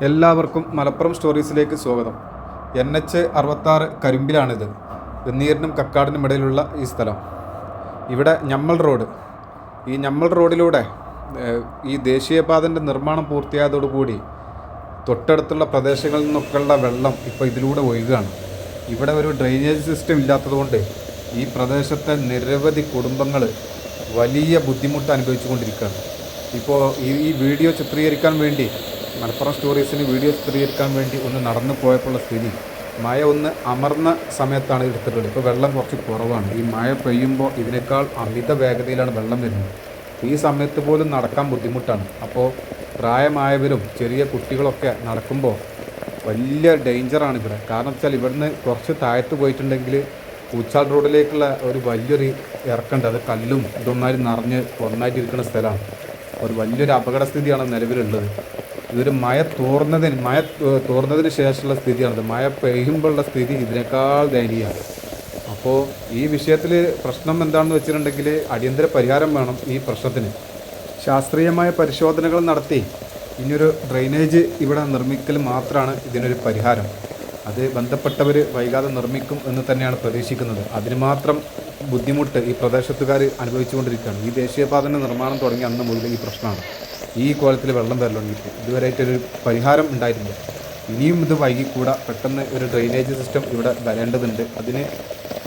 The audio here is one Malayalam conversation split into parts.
എല്ലാവർക്കും മലപ്പുറം സ്റ്റോറീസിലേക്ക് സ്വാഗതം. എൻ എച്ച് അറുപത്താറ് കരിമ്പിലാണിത്. വെന്നീരിനും കക്കാടിനും ഇടയിലുള്ള ഈ സ്ഥലം. ഇവിടെ ഞമ്മൾ റോഡ്. ഈ ഞമ്മൾ റോഡിലൂടെ ഈ ദേശീയപാതന്റെ നിർമ്മാണം പൂർത്തിയായതോടുകൂടി തൊട്ടടുത്തുള്ള പ്രദേശങ്ങളിൽ നിന്നൊക്കെയുള്ള വെള്ളം ഇപ്പോൾ ഇതിലൂടെ ഒഴുകുകയാണ് ഇവിടെ ഒരു ഡ്രെയിനേജ് സിസ്റ്റം ഇല്ലാത്തതുകൊണ്ട് ഈ പ്രദേശത്തെ നിരവധി കുടുംബങ്ങൾ വലിയ ബുദ്ധിമുട്ട് അനുഭവിച്ചുകൊണ്ടിരിക്കുകയാണ്. ഇപ്പോൾ ഈ ഈ വീഡിയോ ചിത്രീകരിക്കാൻ വേണ്ടി മലപ്പുറം സ്റ്റോറീസിന് വീഡിയോ ചിത്രീകരിക്കാൻ വേണ്ടി ഒന്ന് നടന്നു പോയപ്പോഴുള്ള സ്ഥിതി മഴ ഒന്ന് അമർന്ന സമയത്താണ് എടുത്തിട്ടുള്ളത്. ഇപ്പോൾ വെള്ളം കുറച്ച് കുറവാണ്. ഈ മഴ പെയ്യുമ്പോൾ ഇതിനേക്കാൾ അമിത വേഗതയിലാണ് വെള്ളം വരുന്നത്. ഈ സമയത്ത് പോലും നടക്കാൻ ബുദ്ധിമുട്ടാണ്. അപ്പോൾ പ്രായമായവരും ചെറിയ കുട്ടികളൊക്കെ നടക്കുമ്പോൾ വലിയ ഡേഞ്ചറാണ് ഇവിടെ. കാരണം വെച്ചാൽ ഇവിടുന്ന് കുറച്ച് താഴത്ത് പോയിട്ടുണ്ടെങ്കിൽ പൂച്ചാൽ റോഡിലേക്കുള്ള ഒരു വലിയൊരു ഇറക്കുണ്ട് അത് കല്ലും ഇതൊന്നായി നിറഞ്ഞ് ഒന്നായിട്ട് ഇരിക്കുന്ന സ്ഥലമാണ്. ഒരു വലിയൊരു അപകടസ്ഥിതിയാണ് നിലവിലുള്ളത്. ഇതൊരു മഴ തോർന്നതിന് മഴ തോർന്നതിന് ശേഷമുള്ള സ്ഥിതിയാണിത്. മഴ പെയ്യുമ്പോഴുള്ള സ്ഥിതി ഇതിനേക്കാൾ ദയനീയമാണ്. അപ്പോൾ ഈ വിഷയത്തിൽ പ്രശ്നം എന്താണെന്ന് വെച്ചിട്ടുണ്ടെങ്കിൽ അടിയന്തര പരിഹാരം വേണം ഈ പ്രശ്നത്തിന്. ശാസ്ത്രീയമായ പരിശോധനകൾ നടത്തി ഇനിയൊരു ഡ്രെയിനേജ് ഇവിടെ നിർമ്മിക്കൽ മാത്രമാണ് ഇതിനൊരു പരിഹാരം. അത് ബന്ധപ്പെട്ടവർ വൈകാതെ നിർമ്മിക്കും എന്ന് തന്നെയാണ് പ്രതീക്ഷിക്കുന്നത്. അതിന് മാത്രം ബുദ്ധിമുട്ട് ഈ പ്രദേശത്തുകാർ അനുഭവിച്ചുകൊണ്ടിരിക്കുകയാണ്. ഈ ദേശീയപാതന്റെ നിർമ്മാണം തുടങ്ങി അന്ന് മുതൽ ഈ പ്രശ്നമാണ്. ഈ കോലത്തിൽ വെള്ളം വരലുണ്ടിട്ട് ഇതുവരെയായിട്ടൊരു പരിഹാരം ഉണ്ടായിട്ടില്ല. ഇനിയും ഇത് വൈകിക്കൂടാ. പെട്ടെന്ന് ഒരു ഡ്രെയിനേജ് സിസ്റ്റം ഇവിടെ വരേണ്ടതുണ്ട്. അതിന്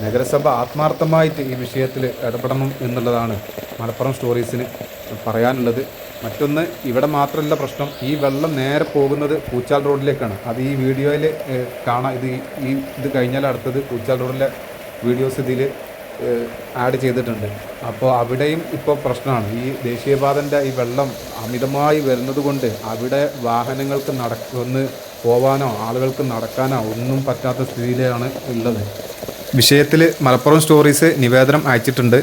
നഗരസഭ ആത്മാർത്ഥമായിട്ട് ഈ വിഷയത്തിൽ ഇടപെടണം എന്നുള്ളതാണ് മലപ്പുറം സ്റ്റോറീസിന് പറയാനുള്ളത്. മറ്റൊന്ന് ഇവിടെ മാത്രമല്ല പ്രശ്നം. ഈ വെള്ളം നേരെ പോകുന്നത് പൂച്ചാൽ റോഡിലേക്കാണ്. അത് ഈ വീഡിയോയിൽ കാണാം. ഇത് ഈ ഇത് കഴിഞ്ഞാൽ അടുത്തത് പൂച്ചാൽ റോഡിലെ വീഡിയോസ് ഇതിൽ ആഡ് ചെയ്തിട്ടുണ്ട്. അപ്പോൾ അവിടെയും ഇപ്പോൾ പ്രശ്നമാണ്. ഈ ദേശീയപാതന്റെ ഈ വെള്ളം അമിതമായി വരുന്നത് കൊണ്ട് അവിടെ വാഹനങ്ങൾക്ക് നടക്ക ഒന്ന് പോവാനോ ആളുകൾക്ക് നടക്കാനോ ഒന്നും പറ്റാത്ത സ്ഥിതിയിലാണ് ഉള്ളത്. വിഷയത്തിൽ മലപ്പുറം സ്റ്റോറീസ് നിവേദനം അയച്ചിട്ടുണ്ട്.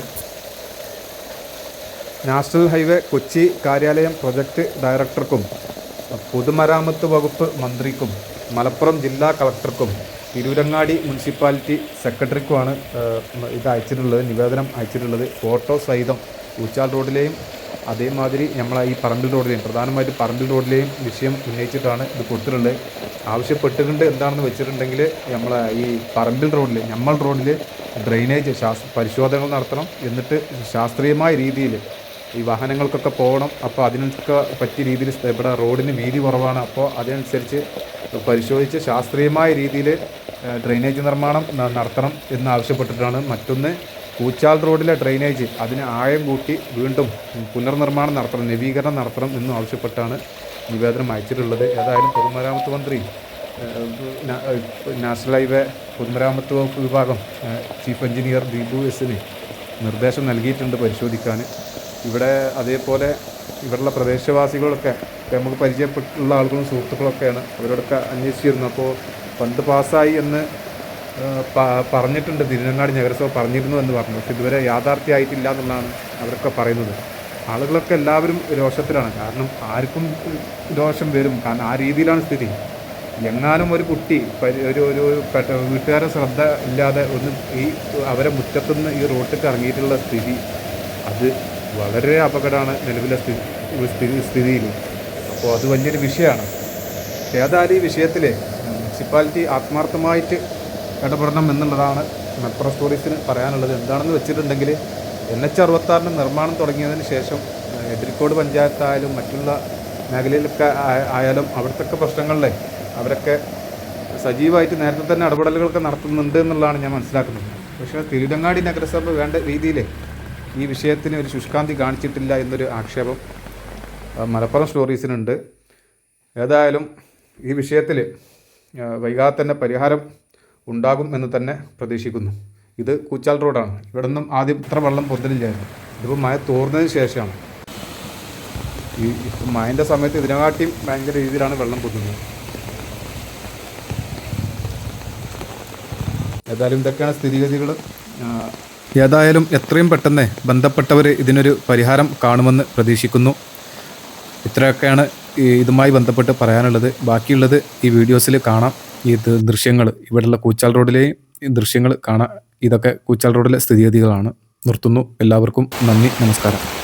നാഷണൽ ഹൈവേ കൊച്ചി കാര്യാലയം പ്രൊജക്ട് ഡയറക്ടർക്കും പൊതുമരാമത്ത് വകുപ്പ് മന്ത്രിക്കും മലപ്പുറം ജില്ലാ കളക്ടർക്കും തിരൂരങ്ങാടി മുനിസിപ്പാലിറ്റി സെക്രട്ടറിക്കുമാണ് ഇത് അയച്ചിട്ടുള്ളത് നിവേദനം അയച്ചിട്ടുള്ളത്. ഫോട്ടോ സഹിതം ഊച്ചാൽ റോഡിലെയും അതേമാതിരി നമ്മൾ ഈ പറമ്പിൽ റോഡിലെയും പ്രധാനമായിട്ട് പറമ്പിൽ റോഡിലെയും വിഷയം ഉന്നയിച്ചിട്ടാണ് ഇത് കൊടുത്തിട്ടുള്ളത്. ആവശ്യപ്പെട്ടിട്ടുണ്ട് എന്താണെന്ന് വെച്ചിട്ടുണ്ടെങ്കിൽ നമ്മൾ ഈ പറമ്പിൽ റോഡിൽ നമ്മൾ റോഡിൽ ഡ്രെയിനേജ് ശാസ് പരിശോധനകൾ നടത്തണം എന്നിട്ട് ശാസ്ത്രീയമായ രീതിയിൽ ഈ വാഹനങ്ങൾക്കൊക്കെ പോകണം. അപ്പോൾ അതിനൊക്കെ പറ്റിയ രീതിയിൽ ഇവിടെ റോഡിന് വീതി കുറവാണ്. അപ്പോൾ അതിനനുസരിച്ച് പരിശോധിച്ച് ശാസ്ത്രീയമായ രീതിയിൽ ഡ്രെയിനേജ് നിർമ്മാണം നടത്തണം എന്ന് ആവശ്യപ്പെട്ടിട്ടാണ് മറ്റൊന്ന് കൂച്ചാൽ റോഡിലെ ഡ്രെയിനേജ്. അതിന് ആഴം കൂട്ടി വീണ്ടും പുനർനിർമ്മാണം നടത്തണം നവീകരണം നടത്തണം എന്നും ആവശ്യപ്പെട്ടാണ് നിവേദനം അയച്ചിട്ടുള്ളത്. ഏതായാലും പൊതുമരാമത്ത് മന്ത്രി നാഷണൽ ഹൈവേ പൊതുമരാമത്ത് വകുപ്പ് വിഭാഗം ചീഫ് എഞ്ചിനീയർ ദീപു എസിന് നിർദ്ദേശം നൽകിയിട്ടുണ്ട് പരിശോധിക്കാൻ. ഇവിടെ അതേപോലെ ഇവിടെയുള്ള പ്രദേശവാസികളൊക്കെ നമുക്ക് പരിചയപ്പെട്ടുള്ള ആളുകളും സുഹൃത്തുക്കളൊക്കെയാണ്. അവരോടൊക്കെ അന്വേഷിച്ചിരുന്നു. അപ്പോൾ ഫണ്ട് പാസ്സായി എന്ന് പറഞ്ഞിട്ടുണ്ട്. തിരുനങ്ങാടി നഗരസഭ പറഞ്ഞിരുന്നു എന്ന് പറഞ്ഞു. പക്ഷെ ഇതുവരെ യാഥാർത്ഥ്യമായിട്ടില്ല എന്നുള്ളതാണ് അവരൊക്കെ പറയുന്നത്. ആളുകളൊക്കെ എല്ലാവരും രോഷത്തിലാണ്. കാരണം ആർക്കും രോഷം വരും. കാരണം ആ രീതിയിലാണ് സ്ഥിതി. എങ്ങാനും ഒരു കുട്ടി ഒരു ഒരു വീട്ടുകാരെ ശ്രദ്ധ ഇല്ലാതെ ഒന്ന് ഈ അവരെ മുറ്റത്തുനിന്ന് ഈ റോട്ടിൽ ഇറങ്ങിയിട്ടുള്ള സ്ഥിതി അത് വളരെ അപകടമാണ് നിലവിലെ സ്ഥിതി സ്ഥിതി സ്ഥിതിയിൽ അപ്പോൾ അത് വലിയൊരു വിഷയമാണ്. ഏതായാലും ഈ വിഷയത്തിൽ മുനിസിപ്പാലിറ്റി ആത്മാർത്ഥമായിട്ട് ഇടപെടണം എന്നുള്ളതാണ് മെട്രോ സ്റ്റോറീസിന് പറയാനുള്ളത്. എന്താണെന്ന് വെച്ചിട്ടുണ്ടെങ്കിൽ എൻ എച്ച് അറുപത്താറിന്റെ നിർമ്മാണം തുടങ്ങിയതിന് ശേഷം എതിരിക്കോട് പഞ്ചായത്തായാലും മറ്റുള്ള മേഖലയിലൊക്കെ ആയാലും അവിടുത്തെ പ്രശ്നങ്ങളിൽ അവരൊക്കെ സജീവമായിട്ട് നേരത്തെ തന്നെ ഇടപെടലുകളൊക്കെ നടത്തുന്നുണ്ട് എന്നുള്ളതാണ് ഞാൻ മനസ്സിലാക്കുന്നത്. പക്ഷേ തിരുവിതങ്ങാടി നഗരസഭ വേണ്ട രീതിയിൽ ഈ വിഷയത്തിന് ഒരു ശുഷ്കാന്തി കാണിച്ചിട്ടില്ല എന്നൊരു ആക്ഷേപം മലപ്പുറം സ്റ്റോറീസിനുണ്ട്. ഏതായാലും ഈ വിഷയത്തിൽ വൈകാതെ തന്നെ പരിഹാരം ഉണ്ടാകും എന്ന് തന്നെ പ്രതീക്ഷിക്കുന്നു. ഇത് കൂച്ചാൽ റോഡാണ്. ഇവിടെ നിന്നും ആദ്യം ഇത്ര വെള്ളം പൊന്തലില്ലായിരുന്നു ഇതിപ്പോൾ മഴ തോർന്നതിന് ശേഷമാണ്. ഈ ഇപ്പം മഴന്റെ സമയത്ത് ഇതിനെക്കാട്ടിയും ഭയങ്കര രീതിയിലാണ് വെള്ളം പൊന്തുന്നത്. ഏതായാലും ഇതൊക്കെയാണ് സ്ഥിതിഗതികൾ ഏതായാലും എത്രയും പെട്ടെന്ന് ബന്ധപ്പെട്ടവർ ഇതിനൊരു പരിഹാരം കാണുമെന്ന് പ്രതീക്ഷിക്കുന്നു. ഇത്രയൊക്കെയാണ് ഇതുമായി ബന്ധപ്പെട്ട് പറയാനുള്ളത്. ബാക്കിയുള്ളത് ഈ വീഡിയോസിൽ കാണാം. ഈ ദൃശ്യങ്ങൾ ഇവിടെയുള്ള കൂച്ചാൽ റോഡിലെയും ദൃശ്യങ്ങൾ കാണാം ഇതൊക്കെ കൂച്ചാൽ റോഡിലെ സ്ഥിതിഗതികളാണ്. നിർത്തുന്നു. എല്ലാവർക്കും നന്ദി നമസ്കാരം.